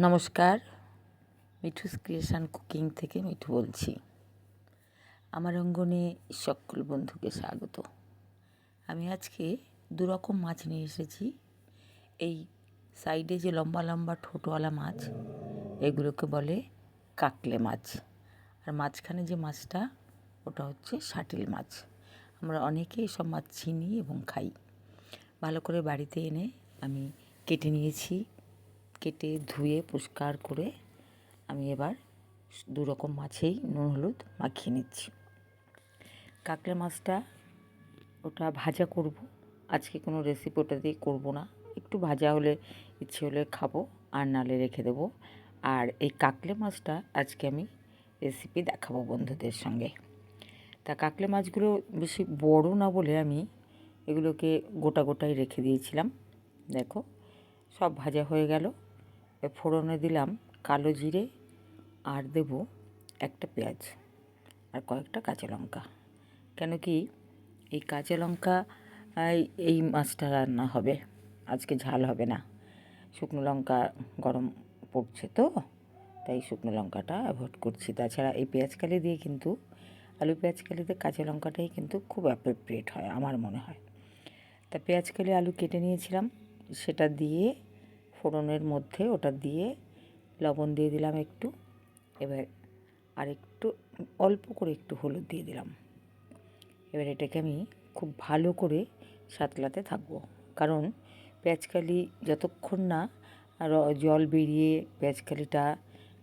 নমস্কার। Mithu's creation cooking থেকে মিঠু বলছি। আমার অঙ্গনে সকল বন্ধুকে স্বাগত। আমি আজকে দু রকম মাছ নিয়ে এসেছি। এই সাইডে যে লম্বা লম্বা ঠোঁটওয়ালা মাছ, এগুলোকে বলে কাকলে মাছ। আর মাঝখানে যে মাছটা, ওটা হচ্ছে শাটিল মাছ। আমরা অনেকেই সব মাছ চিনি এবং খাই। ভালো করে বাড়িতে এনে আমি কেটে নিয়েছি। কেটে ধুয়ে পরিষ্কার করে আমি এবার দু রকম মাছেই নুন, হলুদ মাখিয়ে নিচ্ছি। কাঁকড়া মাছটা ওটা ভাজা করব। আজকে কোনো রেসিপি ওটা দিয়ে করব না। একটু ভাজা হলে ইচ্ছে হলে খাব, আর নালে রেখে দেবো। আর এই কাকলে মাছটা আজকে আমি রেসিপি দেখাবো বন্ধুদের সঙ্গে। তা কাকলে মাছগুলো বেশি বড় না বলে আমি এগুলোকে গোটা গোটাই রেখে দিয়েছিলাম। দেখো, সব ভাজা হয়ে গেল। ফোড়নে দিলাম কালো জিরে আর দেব একটা পেঁয়াজ আর কয়েকটা কাঁচা লঙ্কা। কেন কি এই কাঁচা লঙ্কা, এই মাছটা রান্না হবে, আজকে ঝাল হবে না। শুকনো লঙ্কা গরম পড়ছে তো, তাই শুকনো লঙ্কাটা অ্যাভয়েড করছি। তাছাড়া এই পেঁয়াজ কালি দিয়ে কিন্তু, আলু পেঁয়াজ কালিতে কাঁচা লঙ্কাটাই কিন্তু খুব অ্যাপ্রোপ্রিয়েট হয়, আমার মনে হয়। তা পেঁয়াজ কালি আলু কেটে নিয়েছিলাম, সেটা দিয়ে ফোড়নের মধ্যে ওটা দিয়ে লবণ দিয়ে দিলাম একটু। এবার আর একটু অল্প করে একটু হলুদ দিয়ে দিলাম। এবার এটাকে আমি খুব ভালো করে সাতলাতে থাকব। কারণ পেঁয়াজকালি যতক্ষণ না জল বেরিয়ে পেঁয়াজকালিটা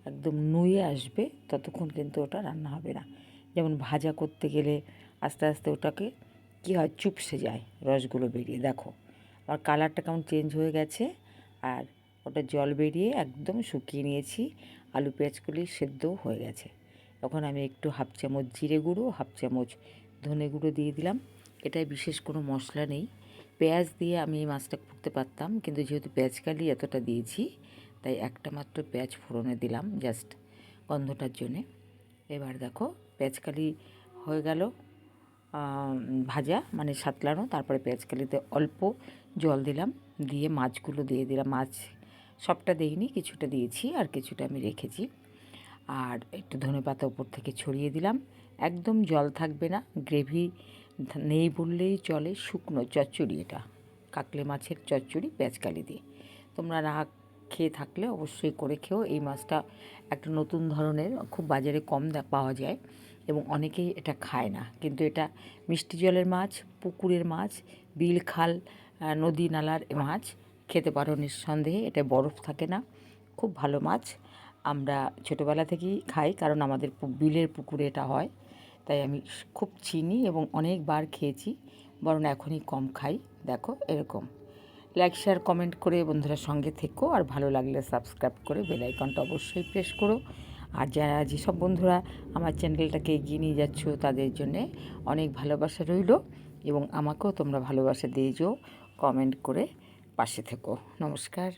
একদম নুয়ে আসবে, ততক্ষণ কিন্তু ওটা রান্না হবে না। যেমন ভাজা করতে গেলে আস্তে আস্তে ওটাকে কী হয়, চুপসে যায় রসগুলো বেরিয়ে। দেখো আর কালারটা কেমন চেঞ্জ হয়ে গেছে। আর ওটা জল বেরিয়ে একদম শুকিয়ে নিয়েছি। আলু পেঁয়াজগুলি সেদ্ধও হয়ে গেছে। তখন আমি একটু হাফ চামচ জিরে গুঁড়ো, হাফ চামচ ধনে গুঁড়ো দিয়ে দিলাম। এটায় বিশেষ কোনো মশলা নেই। পেঁয়াজ দিয়ে আমি এই মাছটা করতে পারতাম, কিন্তু যেহেতু পেঁয়াজকালি এতটা দিয়েছি, তাই একটা মাত্র পেঁয়াজ ফোড়নে দিলাম জাস্ট গন্ধটার জন্যে। এবার দেখো, পেঁয়াজকালি হয়ে গেল ভাজা মানে সাতলানো, তারপরে পেঁয়াজকালিতে অল্প জল দিলাম। দিয়ে মাছগুলো দিয়ে দিলাম। মাছ সবটা দিইনি, কিছুটা দিয়েছি আর কিছুটা আমি রেখেছি। আর একটু ধনে পাতা উপর থেকে ছড়িয়ে দিলাম। একদম জল থাকবে না, গ্রেভি নেই বললেই চলে, শুকনো চচ্চড়ি এটা, কাকলে মাছের চচ্চড়ি পেঁয়াজকালি দিয়ে। তোমরা না খেয়ে থাকলে অবশ্যই করে খেও, এই মাছটা একটা নতুন ধরনের, খুব বাজারে কম পাওয়া যায় এবং অনেকেই এটা খায় না। কিন্তু এটা মিষ্টি জলের মাছ, পুকুরের মাছ, বিল খাল নদী নালার মাছ খেতে পারো নিঃসন্দেহে এটা বরফ থাকে না। খুব ভালো মাছ। আমরা ছোটোবেলা থেকেই খাই, কারণ আমাদের বিলের পুকুরে এটা হয়। তাই আমি খুব চিনি এবং অনেকবার খেয়েছি, বরং এখনই কম খাই। দেখো, এরকম। লাইক শেয়ার কমেন্ট করে বন্ধুরা সঙ্গে থেকো, আর ভালো লাগলে সাবস্ক্রাইব করে বেলাইকনটা অবশ্যই প্রেস করো। আর যারা যেসব বন্ধুরা আমার চ্যানেলটাকে এগিয়ে নিয়ে যাচ্ছ, তাদের জন্যে অনেক ভালোবাসা রইল এবং আমাকেও তোমরা ভালোবাসা দিয়ে যেও। কমেন্ট করে পাশে থেকো। নমস্কার।